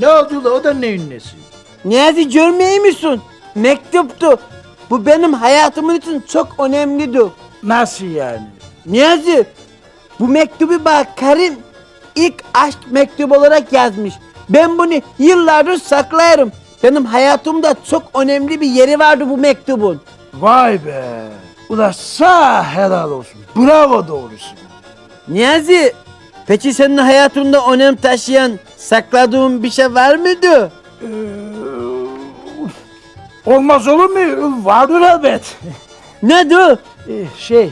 Ne oldu la o da neyin nesi? Niyazi görmüyor musun? Mektuptu. Bu benim hayatımın için çok önemliydi. Nasıl yani? Niyazi, bu mektubu bak karım ilk aşk mektubu olarak yazmış. Ben bunu yıllardır saklarım. Benim hayatımda çok önemli bir yeri vardı bu mektubun. Vay be. Ula sağ helal olsun. Bravo doğrusu. Niyazi, peki senin hayatında önem taşıyan sakladığın bir şey var mıydı? Ee, olmaz olur mu? Vardır elbet. Nedir? Ee, şey,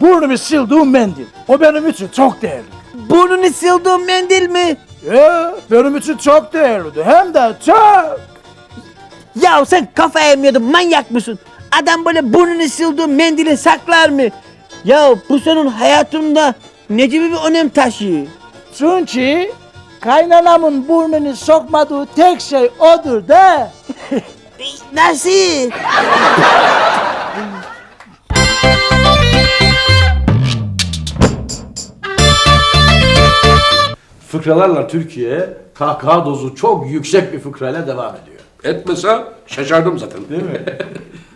burnumu sildiğim mendil. O benim için çok değerli. Burnunu sildiğin mendil mi? Ya, benim için çok değerlidir. Hem de çok. Ya sen kafaya mı yedin manyak mısın? Adam böyle burnunu sildiğin mendili saklar mı? Ya bu senin hayatında ne gibi bir önem taşıyor? Çünkü kaynanamın burnunu sokmadığı tek şey odur da. Nasıl? Fıkralarla Türkiye kahkaha dozu çok yüksek bir fıkrayla devam ediyor. Etmese şaşardım zaten. Değil mi?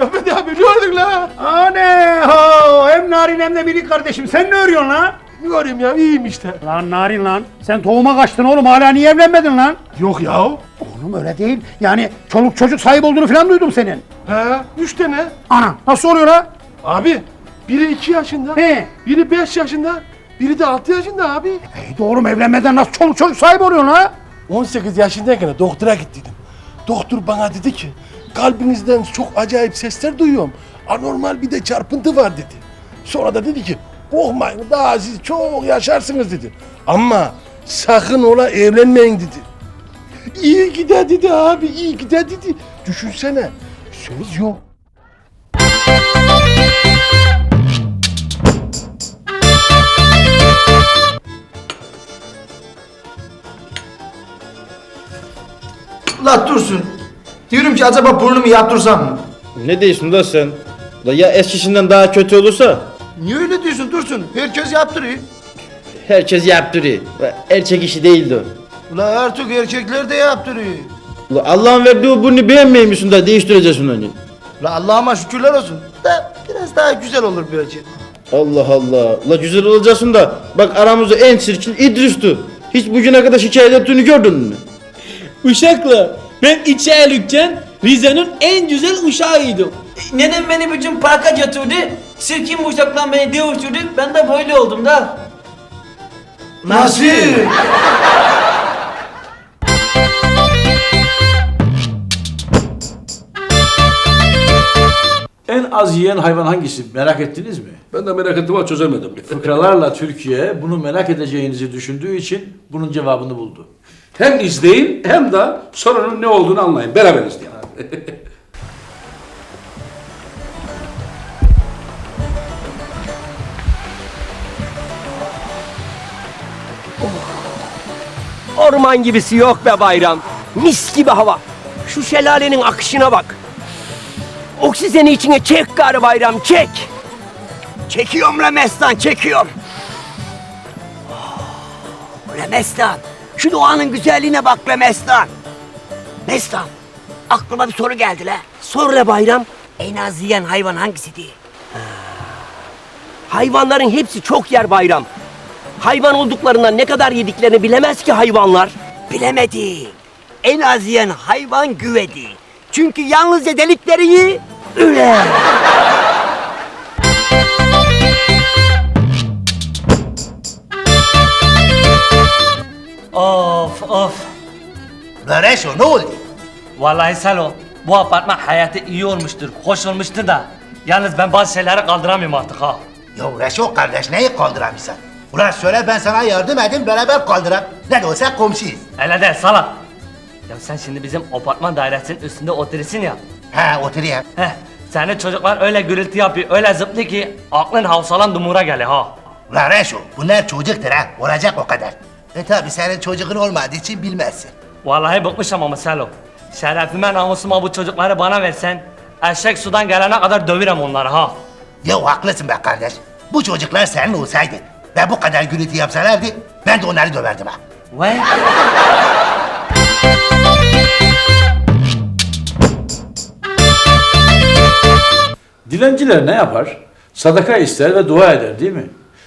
Şahmet abi ne oldun la? Ane ho hem narin hem de biri kardeşim sen ne örüyorsun lan? Ne göreyim ya iyiyim işte. Lan narin lan sen tohuma kaçtın oğlum hala niye evlenmedin lan? Yok ya. Oğlum öyle değil yani çoluk çocuk sahip olduğunu falan duydum senin. He üç tane. Ana nasıl oluyor ha? Abi biri iki yaşında. He. Biri beş yaşında. Biri de altı yaşında abi. Hey, doğru mu evlenmeden nasıl çoluk çocuk sahip oluyorsun ha? 18 yaşındayken doktora gittiydim. Doktor bana dedi ki kalbinizden çok acayip sesler duyuyorum. Anormal bir de çarpıntı var dedi. Sonra da dedi ki korkmayın daha siz çok yaşarsınız dedi. Ama sakın ola evlenmeyin dedi. İyi ki de dedi abi iyi ki de dedi. Düşünsene söz yok. La dursun. Diyorum ki acaba burnumu yaptırsam mı? Ne diyorsun da sen? La ya eskisinden daha kötü olursa? Niye öyle diyorsun Dursun? Herkes yaptırıyor. Herkes yaptırıyor. Erkek işi değildi o. Ula artık erkekler de yaptırıyor. La Allah'ın verdiği o bunu beğenmiyor musun da değiştireceksin onu? La Allah'ıma şükürler olsun. Da biraz daha güzel olur belki. Allah Allah. La güzel olacaksın da bak aramızda en çirkin İdris'ti. Hiç bugüne kadar şikayet ettiğini gördün mü? Uşakla ben iki aylıkken Rize'nin en güzel uşağıydım. Nenem beni bütün parka götürdü. Sirkin uşakla beni dövüştürdü. Ben de böyle oldum da. Nasıl? En az yiyen hayvan hangisi merak ettiniz mi? Ben de merak ettim ama çözemedim. Fıkralarla Türkiye bunu merak edeceğinizi düşündüğü için bunun cevabını buldu. Hem izleyin hem de sorunun ne olduğunu anlayın. Beraber izleyin. Orman gibisi yok be bayram. Mis gibi hava. Şu şelalenin akışına bak. Oksijeni içine çek gari bayram çek. Çekiyorum Remestan çekiyorum. Oh, Remestan. Şu doğanın güzelliğine bak Remestan. Mestan. Aklıma bir soru geldi la. Sor le bayram. En az yiyen hayvan hangisidir? Ha. Hayvanların hepsi çok yer bayram. Hayvan olduklarından ne kadar yediklerini bilemez ki hayvanlar. Bilemedi. En az yiyen hayvan güvedi. Çünkü yalnızca delikleri üre. Reşo ne oldu? Vallahi Salo bu apartman hayatı iyi olmuştur, hoş olmuştur da. Yalnız ben bazı şeyleri kaldıramıyorum artık ha. Ya Reşo kardeş neyi kaldıramıyorsun? Ulan söyle ben sana yardım edeyim beraber kaldırak. Ne de olsa komşuyuz. Öyle değil salak. Ya sen şimdi bizim apartman dairesinin üstünde oturuyorsun ya. He oturayım. Heh, senin çocuklar öyle gürültü yapıyor, öyle zıplıyor ki aklın havsalan dumura geliyor ha. Ulan Reşo bunlar çocuktur ha. Olacak o kadar. E tabi senin çocuğun olmadığı için bilmezsin. Vallahi bıkmışım ama Selo. Şerefime namusuma bu çocukları bana versen, eşek sudan gelene kadar döverim onları ha. Ya haklısın be kardeş. Bu çocuklar senin olsaydı Ve bu kadar gürültü yapsalardı ben de onları döverdim ha. Vay. Dilenciler ne yapar? Sadaka ister ve dua eder değil mi?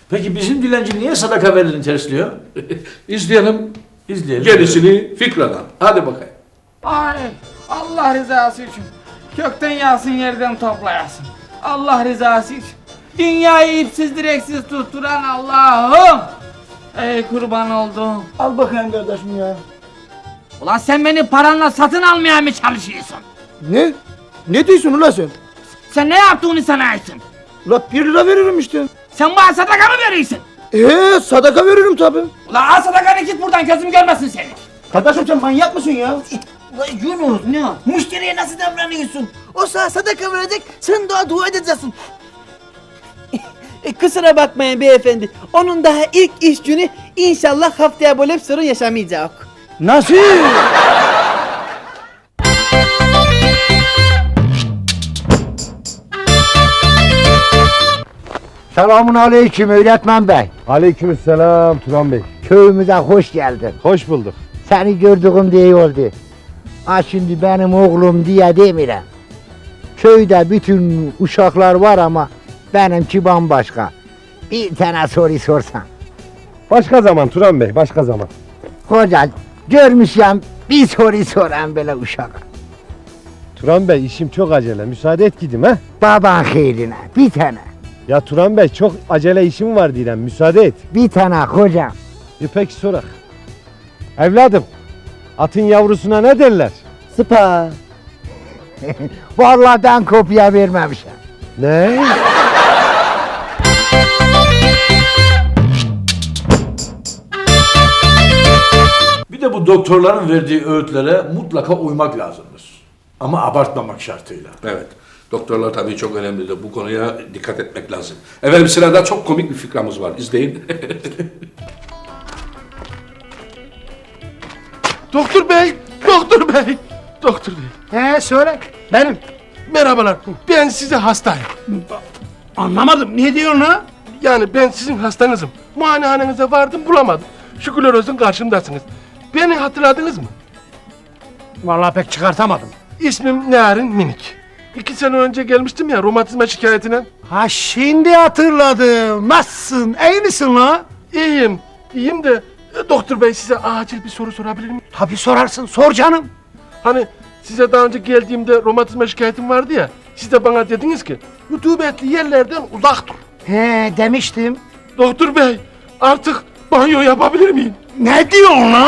Peki bizim dilenci niye sadaka verilini tersliyor? İzleyelim İzleyelim. gerisini Fikra'dan. Hadi bakayım. Ay Allah rızası için. Kökten yağsın yerden toplayasın. Allah rızası için. Dünyayı ipsiz direksiz tutturan Allah'ım. Ey kurban oldum. Al bakayım kardeşim ya. Ulan sen beni paranla satın almaya mı çalışıyorsun? Ne? Ne diyorsun ulan sen? Sen ne yaptığını sanarsın? Ulan bir lira veririm işte. Sen bana sadaka mı veriyorsun? Ee sadaka veririm tabi. Ulan al sadakanı git buradan gözüm görmesin seni. Kardeşim sen manyak mısın ya? Vay Yunus ne? Müşteriye nasıl davranıyorsun? O sana sadaka verecek, sen daha dua edeceksin. E, kusura bakmayın beyefendi. Onun daha ilk iş günü inşallah haftaya böyle bir sorun yaşamayacak. Nasıl? Selamun aleyküm öğretmen bey. Aleykümselam Turan Bey. Köyümüze hoş geldin. Hoş bulduk. Seni gördüğüm diye iyi oldu. Ha şimdi benim oğlum diye demirem. Köyde bütün uşaklar var ama benimki bambaşka. Bir tane soru sorsan. Başka zaman Turan Bey, başka zaman. Hoca görmüşüm bir soru soran böyle uşağa. Turan Bey işim çok acele. Müsaade et gideyim ha. Baban hayrine bir tane. Ya Turan Bey çok acele işim var diyelim. Müsaade et. Bir tane hocam. E peki sorak. Evladım, atın yavrusuna ne derler? Sıpa. Vallahi ben kopya vermemişim. Ne? Bir de bu doktorların verdiği öğütlere mutlaka uymak lazımdır. Ama abartmamak şartıyla. Evet. Doktorlar tabii çok önemlidir. Bu konuya dikkat etmek lazım. Efendim sırada çok komik bir fikramız var. İzleyin. Doktor Bey, Doktor Bey, Doktor Bey. He söyle. Benim. Merhabalar. Ben size hastayım. Anlamadım. Ne diyorsun ha? Yani ben sizin hastanızım. Muayenehanenize vardım bulamadım. Şükürler olsun karşımdasınız. Beni hatırladınız mı? Vallahi pek çıkartamadım. İsmim Narin Minik. İki sene önce gelmiştim ya romatizma şikayetine. Ha şimdi hatırladım. Nasılsın? İyi misin la? İyiyim, iyiyim de e, doktor bey size acil bir soru sorabilir miyim? Tabii sorarsın. Sor canım. Hani size daha önce geldiğimde romatizma şikayetim vardı ya. Siz de bana dediniz ki rutubetli yerlerden uzak dur. He demiştim. Doktor bey artık banyo yapabilir miyim? Ne diyorsun la?